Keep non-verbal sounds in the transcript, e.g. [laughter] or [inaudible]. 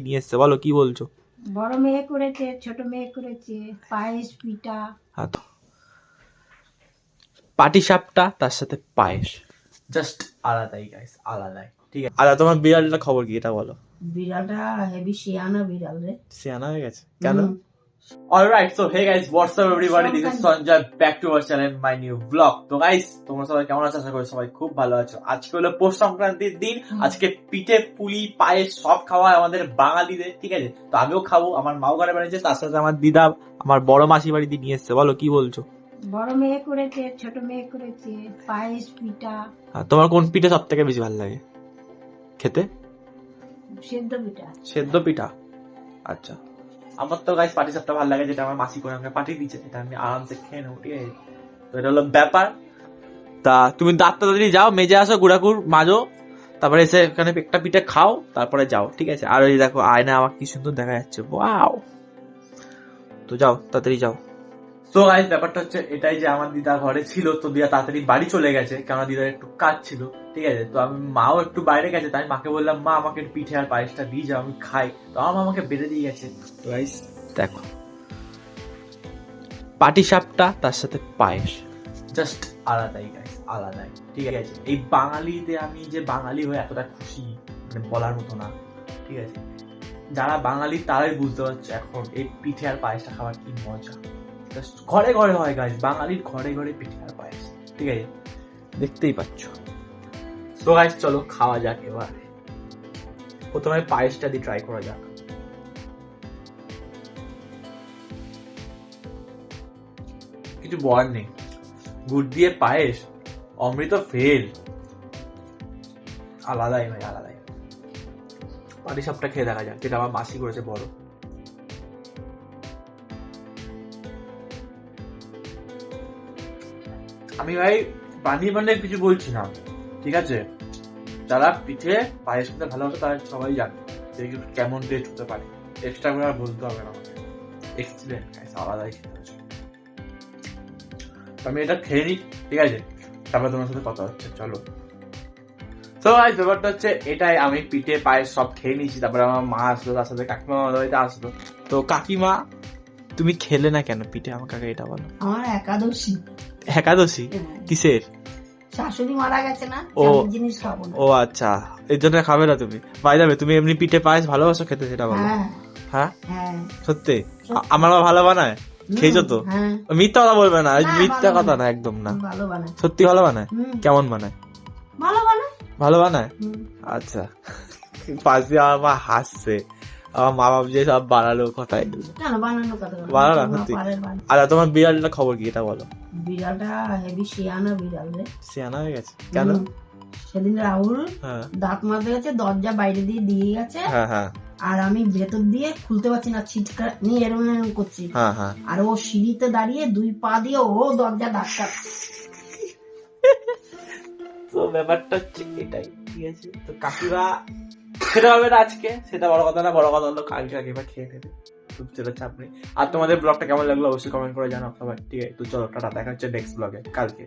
নিয়ে এসছে বলো কি বলছো? বড় মেয়ে করেছে ছোট মেয়ে করেছে পায়েস পিঠা। হ্যাঁ তো। পাটি সাপটা তার সাথে পায়েস। জাস্ট আলাদাই গাইস আলাদাই। ঠিক আছে? আলাদা তোমার বিড়ালটা খবর কি? এটা বলো। বিড়ালটা হেভি শিয়ানা বিড়াল রে। সিয়ানা হয়ে গেছে? কেন? So hey guys, what's up everybody? This is Sanjay back to our channel, my new vlog. তো guys, তোমরা সবাই কেমন আছো? আশা করি সবাই খুব ভালো আছো। আজকে হলো পৌষ সংক্রান্তির দিন। আজকে পিঠে পুলি পায়েস সব খাওয়া আমাদের বাঙালিদের ঠিক আছে? তো আমিও খাব আমার মাও ঘরে বানিয়েছে তার সাথে আমার দিদা আমার বড় মাসি বাড়ি দিয়ে নিয়ে এসছে। বলো কি বলছো? বড় মেয়ে করেছে ছোট মেয়ে করেছে পায়েস পিঠা। তোমার কোন পিঠে সব থেকে বেশি ভালো লাগে? খেতে? সেদ্ধ পিঠা। সেদ্ধ পিঠা? আচ্ছা। আমার তো গাইস পাটি সাপটা ভালো লাগে, যেটা আমার মাসি করে আমাকে পাঠিয়ে দিচ্ছে এটা আমি আরামসে খেয়ে নেব, ঠিক আছে? তো এটা হলো ব্যাপার। তা তুমি দাঁত তাড়াতাড়ি যাও, মেজে আসো গুড়াকুর মাজো, তারপরে এসে এখানে একটা পিঠে খাও, তারপরে যাও, ঠিক আছে? আর ওই দেখো আয়না, আমার কি সুন্দর দেখা যাচ্ছে ওয়াও তো যাও, তাড়াতাড়ি যাও। তো গাইস ব্যাপারটা হচ্ছে এটাই যে আমার দিদা ঘরে ছিল, তো দিদা তাড়াতাড়ি বাড়ি চলে গেছে কারণ দিদার একটু কাজ ছিল, ঠিক আছে? তো আমি, মাও একটু বাইরে গেছে, তাই মাকে বললাম, মা, আমাকে পিঠে আর পায়েসটা দিয়ে যাও, আমি খাই। তো আমার আমাকে বেড়ে দিয়ে গেছে। তো গাইস দেখো। পাটি সাপটা, তার সাথে পায়েস। জাস্ট আলাদাই গাইস আলাদাই, ঠিক আছে? এই বাঙালিতে আমি যে বাঙালি হয়ে এতটা খুশি মানে বলার মতো না, ঠিক আছে? যারা বাঙালি, তারাই বুঝতে পারছে এখন এই পিঠে আর পায়েসটা খাওয়ার কি মজা। ঘরে ঘরে হয় গাইস বাঙালির ঘরে ঘরে পিঠে আর পায়েস। ঠিক আছে? দেখতেই পাচ্ছ। তো গাইস চলো খাওয়া যাক এবার। প্রথমে পায়েসটা দিয়ে ট্রাই করা যাক। কিছু বলার নেই। গুড় দিয়ে পায়েস, অমৃত ফেল। আলাদাই ভাই, আলাদাই। পাটি সাপটা খেয়ে দেখা যাক, যেটা আমার মাসি করেছে বড়। আমি ভাই বানিয়ে বানিয়ে কিছু বলছি না, ঠিক আছে? যারা পিঠে পায়েস খেতে ভালোবাসে তারা সবাই জানে যে কেমন টেস্ট হতে পারে। এক্সট্রা করে আর বলতে হবে না আমাকে। এক্সিলেন্ট আলাদাই খেতে হচ্ছে আমি এটা খেয়ে নিই, ঠিক আছে? তারপরে তোমার সাথে কথা হচ্ছে, চলো। তো আজ ব্যাপারটা হচ্ছে এটাই, আমি পিঠে, পায়েস সব খেয়ে নিয়েছি, তারপরে আমার মা আসলো, তার সাথে কাকিমা বাড়িতে আসলো। তো কাকিমা, তুমি খেলে না কেন পিঠে? আমাকে আগে এটা বলো। আমার একাদশী। একাদশী? কিসের? শাশুড়ি মারা গেছে না ও। জিনিস খাব ও আচ্ছা। এর জন্য খাবে না তুমি। পাই যাবে তুমি এমনি পিঠে পায়েস ভালোবাসো খেতে সেটা বলো। হ্যাঁ। হ্যাঁ? হ্যাঁ। সত্যি? আমার মা ভালো বানায়? খেয়েছো তো? হ্যাঁ। মিথ্যা কথা বলবে না মিথ্যা কথা না একদম না। সত্যি ভালো বানায়? কেমন বানায়? ভালো বানায়। ভালো বানায়? আচ্ছা। [laughs] পাশ আমার মা হাসছে। আমার মা বাপ যে সব কেন কথা? না, সত্যি। পাড়ের আচ্ছা তোমার বিড়ালটা খবর কি এটা বলো। বিড়ালটা হেভি শিয়ানা বিড়াল রে। সিয়ানা হয়ে গেছে। কেন? সেদিন রাহুল হ্যাঁ। দাঁত মাজতে গেছে দরজা বাইরে দিয়ে দিয়ে গেছে। হ্যাঁ হ্যাঁ। আর আমি ভেতর দিয়ে খুলতে পারছি না ছিটকা নিয়ে এরম এরম করছি। হ্যাঁ হ্যাঁ। আর ও সিঁড়িতে দাঁড়িয়ে দুই পা দিয়ে ও দরজা ধাক্কা তো ব্যাপারটা হচ্ছে এটাই ঠিক আছে? তো কাকিমা সেটা হবে না আজকে সেটা বড় কথা না বড় কথা হলো কাকিমা খেয়ে নেবে। তো সেটা চাপ আপনি আর তোমাদের ব্লগটা কেমন লাগল অবশ্যই কমেন্ট করে জানাও সবাই। ঠিক আছে, তো চলো, টাটা, দেখা হচ্ছে নেক্সট ব্লগে কালকে।